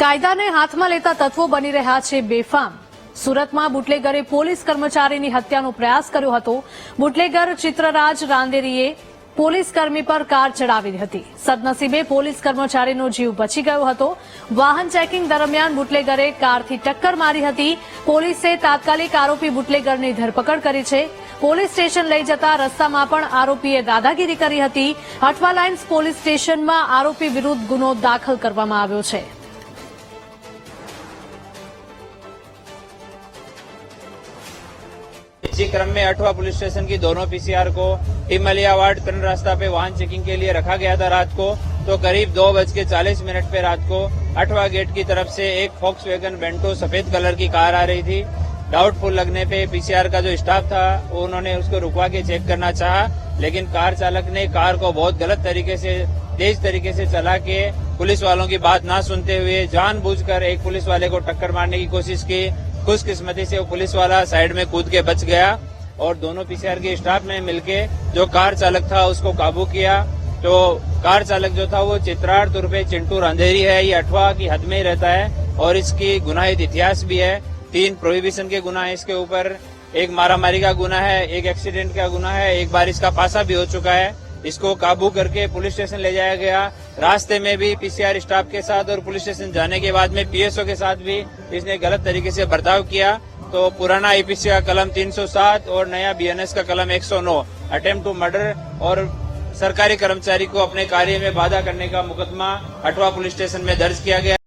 કાયદાને હાથમાં લેતા તત્વો બની રહ્યા છે બેફામ. સુરતમાં બુટલેગરે પોલીસ કર્મચારીની હત્યાનો પ્રયાસ કર્યો હતો. બુટલેગર ચિત્રરાજ રાંદેરીએ પોલીસ કર્મી પર કાર ચડાવી હતી. સદનસીબે પોલીસ કર્મચારીનો જીવ બચી ગયો હતો. વાહન ચેકિંગ દરમિયાન બુટલેગરે કારથી ટક્કર મારી હતી. પોલીસે તાત્કાલિક આરોપી બુટલેગરની ધરપકડ કરી છે. પોલીસ સ્ટેશન લઈ જતા રસ્તામાં પણ આરોપીએ દાદાગીરી કરી હતી. હટવા લાઇન્સ પોલીસ સ્ટેશનમાં આરોપી વિરુદ્ધ ગુનો દાખલ કરવામાં આવ્યો છે. इसी क्रम में अठवा पुलिस स्टेशन की दोनों पीसीआर को टिमलिया वार्ड त्रन रास्ता पे वाहन चेकिंग के लिए रखा गया था रात को। तो करीब दो बज के चालीस मिनट पे रात को अठवा गेट की तरफ़ से एक फॉक्स वैगन बेंटो सफ़ेद कलर की कार आ रही थी। डाउटफुल लगने पे पीसीआर का जो स्टाफ था उन्होंने उसको रुकवा के चेक करना चाहा, लेकिन कार चालक ने कार को बहुत गलत तरीके से, तेज तरीके से चला के पुलिस वालों की बात ना सुनते हुए जानबूझकर एक पुलिस वाले को टक्कर मारने की कोशिश की। खुशकिस्मती से वो पुलिस वाला साइड में कूद के बच गया और दोनों पीसीआर के स्टाफ ने मिलके जो कार चालक था उसको काबू किया। तो कार चालक जो था वो चित्रार्थ रुपए चिंटू रांधेरी है, ये अठवा की हद में ही रहता है और इसकी गुनाहित इतिहास भी है। तीन प्रोहिबिशन के गुना है इसके ऊपर। एक मारामारी का गुना है, एक एक्सीडेंट का गुना है, एक बार इसका पासा भी हो चुका है। इसको काबू करके पुलिस स्टेशन ले जाया गया। रास्ते में भी पीसीआर स्टाफ के साथ और पुलिस स्टेशन जाने के बाद में पीएसओ के साथ भी इसने गलत तरीके से बर्ताव किया। तो पुराना आईपीसी का कलम 307 और नया बीएनएस का कलम 109 अटेम्प्ट टू मर्डर और सरकारी कर्मचारी को अपने कार्य में बाधा करने का मुकदमा अटवा पुलिस स्टेशन में दर्ज किया गया।